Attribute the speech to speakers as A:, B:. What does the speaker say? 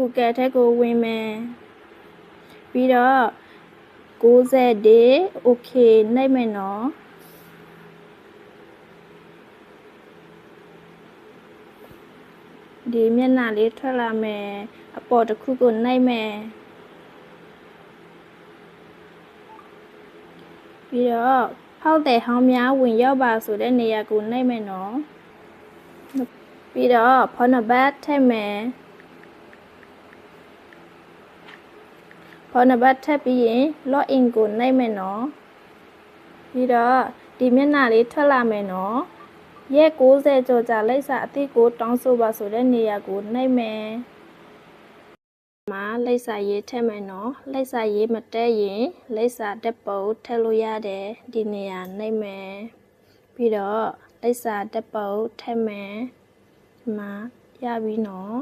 A: Google ထက်ကိုဝင်မယ်ပြီးတော့60 okay နှိပ်မယ်နော်ဒီမျက်နှာလေးထွက်လာမယ်အပေါ်တစ်ခုကိုနှိပ်မယ်ပြီးတော့ဖောက်တဲ့ဟောင်းများဝင်ရောက်ပါဆိုတဲ့နေရာကိုနှိပ်မယ်နော်ပြီးတော့ဖုန်းနံပါတ်ထည့်မယ် ဖုန်းနံပါတ်ထပ်ပြီးရင် login ကိုနှိပ်မယ်နော်ပြီးတော့ဒီမျက်နှာလေးထွက်လာမယ်နော်ရက်60ကျော်ကြာလိပ်စာအသစ်ကိုတောင်းဆိုပါဆိုတဲ့နေရာကိုနှိပ်မယ်မှာလိပ်စာရေးထည့်မယ်နော်လိပ်စာရေးမတက်ရင်လိပ်စာတက်ပုတ်ထည့်လို့ရတယ်ဒီနေရာနှိပ်မယ်ပြီးတော့လိပ်စာတက်ပုတ်ထည့်မယ်ဒီမှာရပြီနော်